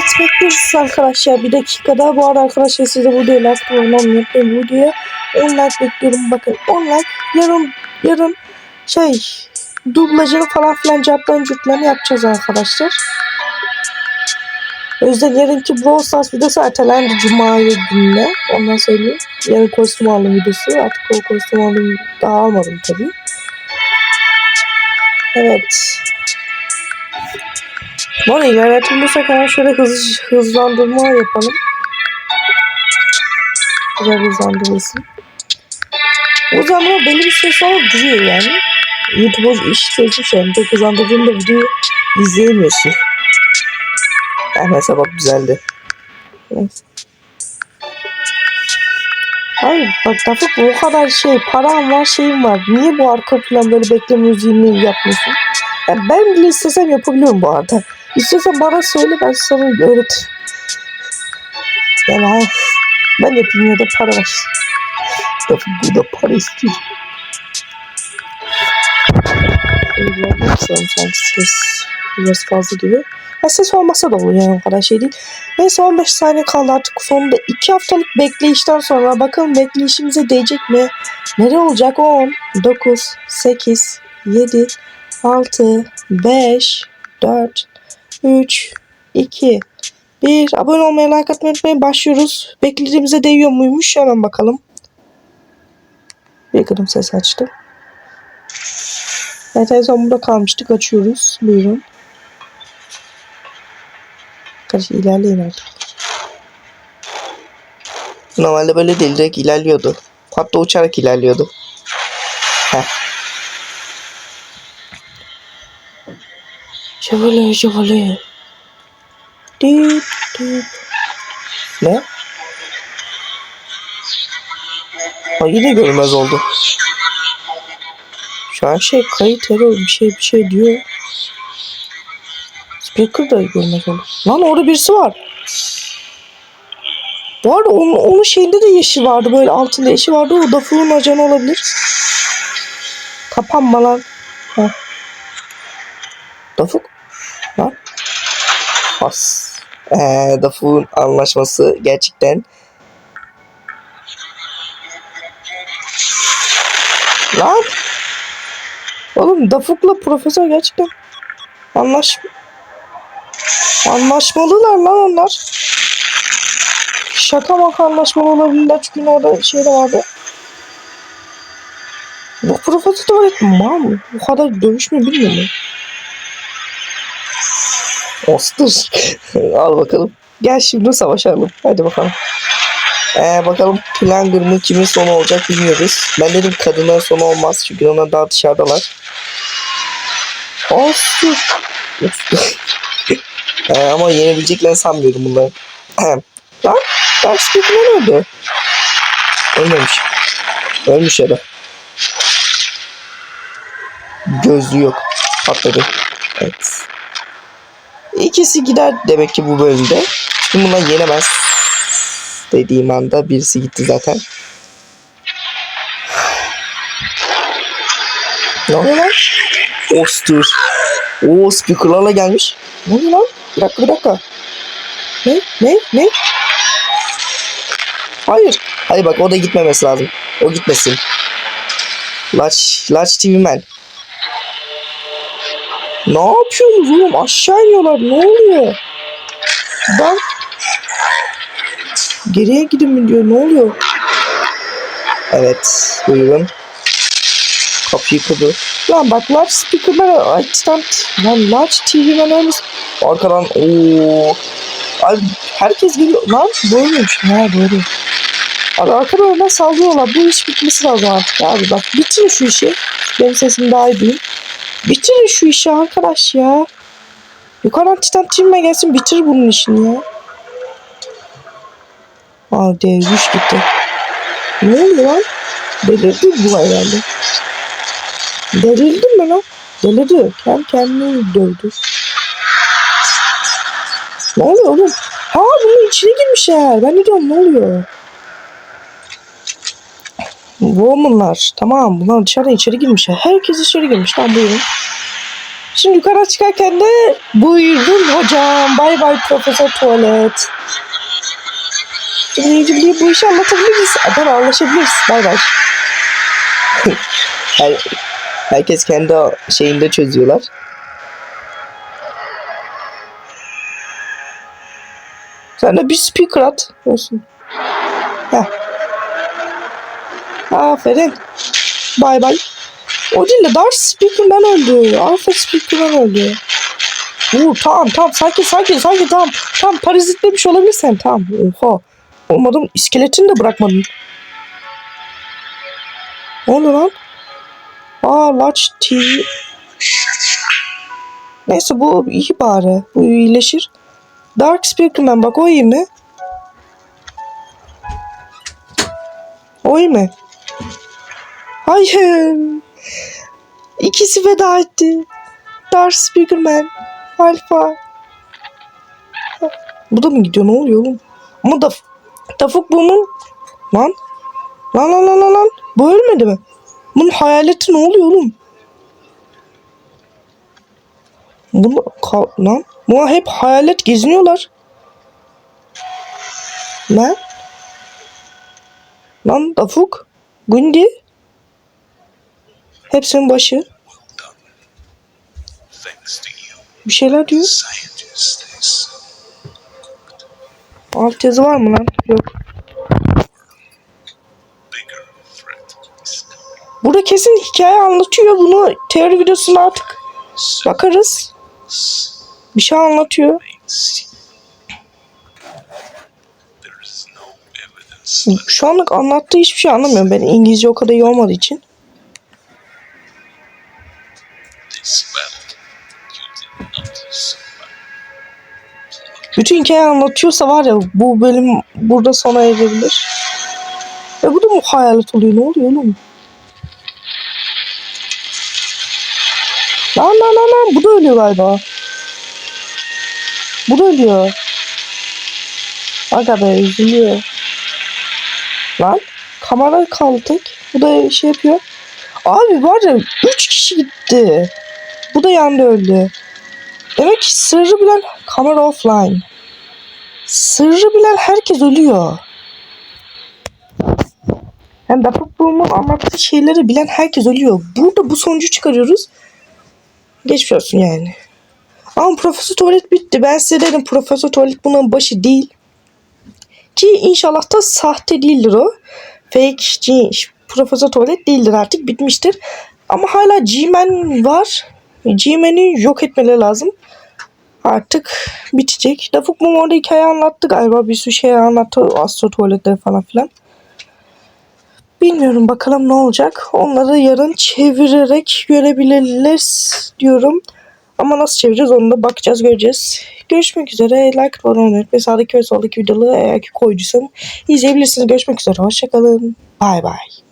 Evet bekliyoruz arkadaşlar. Bir dakikada bu arada arkadaşlar size bu videoyu like olmam yapayım. Bu videoya 10 like bekliyorum. Bakın 10 like yarın yarın şey dublajını falan filan cartlarını cürtlerini yapacağız arkadaşlar. O yüzden yarınki Brawl Stars videosu ertelendi Cuma'ya gününe. Ondan söyleyeyim. Yarın kostüm aldım videosu. Artık o kostüm aldım daha almadım tabii. Evet. Bu arada ilerletilirse hemen şöyle hız, hızlandırma yapalım. Güzel hızlandırılsın. O zaman belli bir ses alıp duruyor yani. YouTube'a iş çözmüş yani. Çok hızlandırdığında videoyu izleyemiyorsun. Yani mesela bak güzeldi. Neyse. Hayır bak Tafuk o kadar şey param var şeyim var. Niye bu arka plan böyle bekleme müziğini yapmıyorsun? Ya ben bile istesem yapabiliyorum bu arada. İstiyorsan bana söyle ben sana öğretirim. Yani ben yapayım ya da para var. Tafuk burada para istiyor. Sanırım sanki ses biraz fazla gibi. Ha, ses olmasa da olur yani o kadar şey değil. Neyse 15 saniye kaldı artık sonunda 2 haftalık bekleyişten sonra bakalım bekleyişimize değecek mi? Nere olacak? 10, 9, 8, 7, 6, 5, 4, 3, 2, 1. Abone olmayı, like atmayı unutmayın. Başlıyoruz. Beklediğimize değiyor muymuş? Hemen bakalım. Bir kadın ses açtı. Evet en son burada kalmıştık. Açıyoruz. Buyurun. Kardeş ilerleyin artık. Normalde böyle değil. Direkt ilerliyordu. Hatta uçarak ilerliyordu. Heh. Şövalye şövalye. Düt düt. Ne? Ha, yine görmez oldu. Şu an şey kayıt error bir şey bir şey diyor. Speaker da görmez oldu. Lan orada birisi var. Bu arada onun, onun şeyinde de yeşil vardı. Böyle altında yeşil vardı. O da fırın ajanı olabilir. Kapanma lan. Heh. Dafuk. Bas. Ee, Dafuk'un anlaşması gerçekten Lan. Oğlum Dafuk'la profesör gerçekten anlaş anlaşmalılar lan onlar. Şaka maka anlaşmalı olabilirler çünkü orada şey de vardı. Bu profesör de var mı? Bu kadar dövüş mü bilmiyor mu? Ostur. Al bakalım. Gel şimdi savaşalım. Hadi bakalım. Ee, bakalım Planger mı kimin sonu olacak bilmiyoruz. Ben dedim kadınların sonu olmaz çünkü onlar daha dışarıdalar. Olsun. ee, ama yenebileceklerini sanmıyorum bunları. Lan Dark ne öldü. Ölmemiş. Ölmüş ya da. Gözlüğü yok. Patladı. Evet. İkisi gider demek ki bu bölümde. Şimdi bunlar yenemez dediğim anda birisi gitti zaten. Ne oluyor lan? Ostur. Oo speakerlarla gelmiş. Ne oluyor lan? Bir dakika bir dakika. Ne? Ne? Ne? Hayır. Hadi bak o da gitmemesi lazım. O gitmesin. Large, Large TV Man. Ne yapıyorsunuz oğlum? Aşağı iniyorlar. Ne oluyor? Bak. Geriye gidin mi diyor. Ne oluyor? Evet. Buyurun. Kapıyı kırdı. Lan bak large speaker'lar açtan. Lan large TV'den ölmüş. Arkadan ooo. Abi herkes geliyor. Lan doğruymuş. Ha doğru. Abi arkadan önden sallıyorlar. Bu iş bitmesi lazım artık abi. Bak bitirin şu işi. Benim sesim daha iyi duyun. Bitirin şu işi arkadaş ya. Yukarıdan Titan Team'e gelsin bitir bunun işini ya. Aa devriş gitti. Ne oluyor lan? Delirdi bu herhalde. Delirdi mi lan? Delirdi. Kendi kendini dövdü. Ne oluyor oğlum? Ha bunun içine girmişler. Ben de diyorum ne oluyor? Woman'lar. Tamam bunlar dışarıdan içeri girmişler. Herkes içeri girmiş. Tamam buyurun. Şimdi yukarı çıkarken de buyurun hocam. Bay bay Profesör Tuvalet. Cimri'ye bu işi anlatabiliriz. Adam anlaşabiliriz. Bay bay. Her, herkes kendi şeyinde çözüyorlar. Sen de bir speaker at. Olsun. Heh. Aferin. Bay bay. O değil de Dark Speaker'dan öldü. Alpha Speaker'dan öldü. Oo, tamam tamam sakin sakin sakin tamam. Tamam parazitlemiş olabilirsen tamam. Oha. Olmadım iskeletini de bırakmadın. Ne oldu lan? Aa Large TV. Neyse bu iyi bari. Bu iyileşir. Dark Speakerman bak o iyi mi? O iyi mi? Hayır. İkisi veda etti. Dark Speakerman. Alfa. Bu da mı gidiyor? Ne oluyor oğlum? Ama da Tafuk Boom'un lan lan lan lan lan lan bu ölmedi mi? Bunun hayaleti ne oluyor oğlum? Bunu lan buna hep hayalet geziniyorlar. Lan lan Tafuk Gundi Hepsinin başı bir şeyler diyor. Alt yazı var mı lan? Yok. Burada kesin hikaye anlatıyor. Bunu teori videosuna artık bakarız. Bir şey anlatıyor. Şu anlık anlattığı hiçbir şey anlamıyorum. Ben İngilizce o kadar iyi olmadığı için. Bütün hikaye anlatıyorsa var ya bu bölüm burada sona erebilir. E bu da mı hayalet oluyor? Ne oluyor oğlum? Lan lan lan lan bu da ölüyor galiba. Bu da ölüyor. Aga be üzülüyor. Lan kamera kaldı. Bu da şey yapıyor. Abi var ya 3 kişi gitti. Bu da yandı öldü. Demek ki sırrı bilen kamera offline. Sırrı bilen herkes ölüyor. Yani Daft Boom'un anlattığı şeyleri bilen herkes ölüyor. Burada bu sonucu çıkarıyoruz. Geçmiş olsun yani. Ama Profesör Tuvalet bitti. Ben size dedim Profesör Tuvalet bunun başı değil. Ki inşallah da sahte değildir o. Fake G- Profesör Tuvalet değildir artık bitmiştir. Ama hala G-Man var. G-Man'i yok etmeleri lazım. Artık bitecek. Dafuk Mum orada hikaye anlattı galiba. Bir sürü şey anlattı. Astro tuvaletleri falan filan. Bilmiyorum bakalım ne olacak. Onları yarın çevirerek görebiliriz diyorum. Ama nasıl çevireceğiz onu da bakacağız göreceğiz. Görüşmek üzere. Like olmayı unutmayın. Sağdaki ve soldaki videoları eğer ki koyduysam izleyebilirsiniz. Görüşmek üzere. Hoşçakalın. Bay bay.